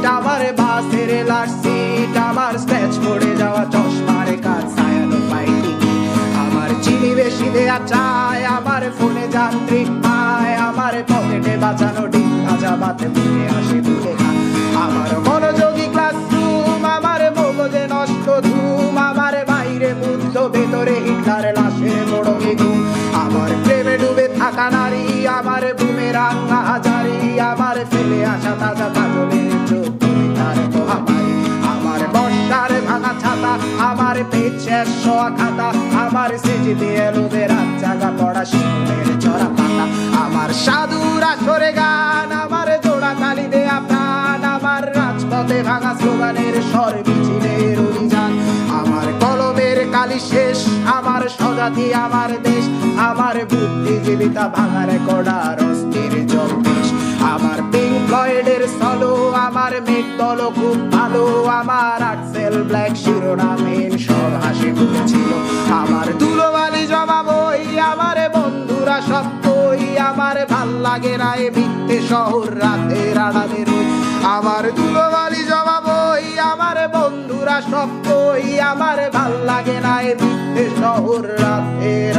Seat আমার বাসের last seat scratch পড়ে যাওয়া চশমার কাজ ছায়ানো পাইনি। আমার চিনি বেশি দেয়া চায়, আমার ফোনে যান্ত্রিক পায়, আমার পকেটে বাঁচানো ডিম ভাজা বাতে মুখে আসে তুলে আমার মনোযোগী ক্লাসরুম, আমার মগজে নষ্ট ধুম, আমার বাইরে মুগ্ধ ভেতরে হিটলার লাশের বড় ঘুম। আমার প্রেমে ডুবে থাকা নারী, আমার বুমেরাং হাজারি, আমার ফেলে আসা তাজা আমার শেষ শোয়া খাতা আমার সিজিতে এলোদের রাত জাগা পড়া শিশুদের চড়া পাতা। আমার সাধুর আসরে গান, আমার জোড়া তালি দেয়া প্রাণ, আমার রাজপথে ভাঙা স্লোগানের স্বর মিছিলের অভিযান আমার কলমের কালি শেষ, আমার স্বজাতি, আমার দেশ, আমার বুদ্ধিজীবিতা ভাঙার কড়ার অস্থির জম্পেশ আমার পিঙ্ক ফ্লয়েডের সলো আমার মেঘ খুব ভালো। আমার আক্সেল ব্ল্যাক শিরোনামহীন সব হাসি মুখেছিল আমার ধুলোবালি জমা বই আমার বন্ধুরা সব কই আমার ভালো লাগে না এ মিথ্যে শহর রাতে আড়ালে রই আমার ধুলোবালি জমা বই আমার বন্ধুরা সব কই আমার ভালো লাগে না এ মিথ্যে শহর রাতের